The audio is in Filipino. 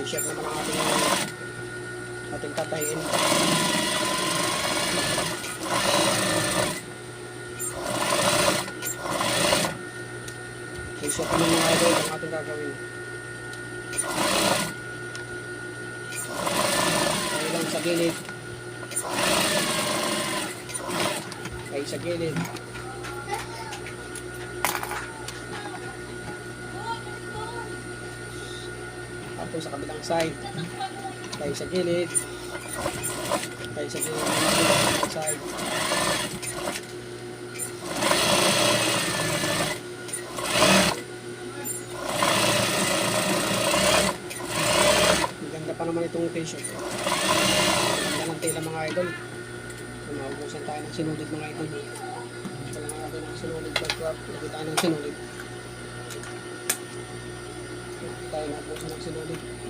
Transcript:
T-shirt naman ang ating ating tatayin. T-shirt naman mga idol ang ating gagawin. Tayo lang sa gilid. Tayo sa gilid. Tapos sa kabilang side. Tayo sa gilid. Tayo sa gilid. Sa side. Maganda pa naman itong t-shirt. Maganda ng tela mga idol. Maubusan tayo ng sinulid mga idol. Kailangan natin ng sinulid. Lagyan tayo ng sinulid. Tayo naubusan ng sinulid.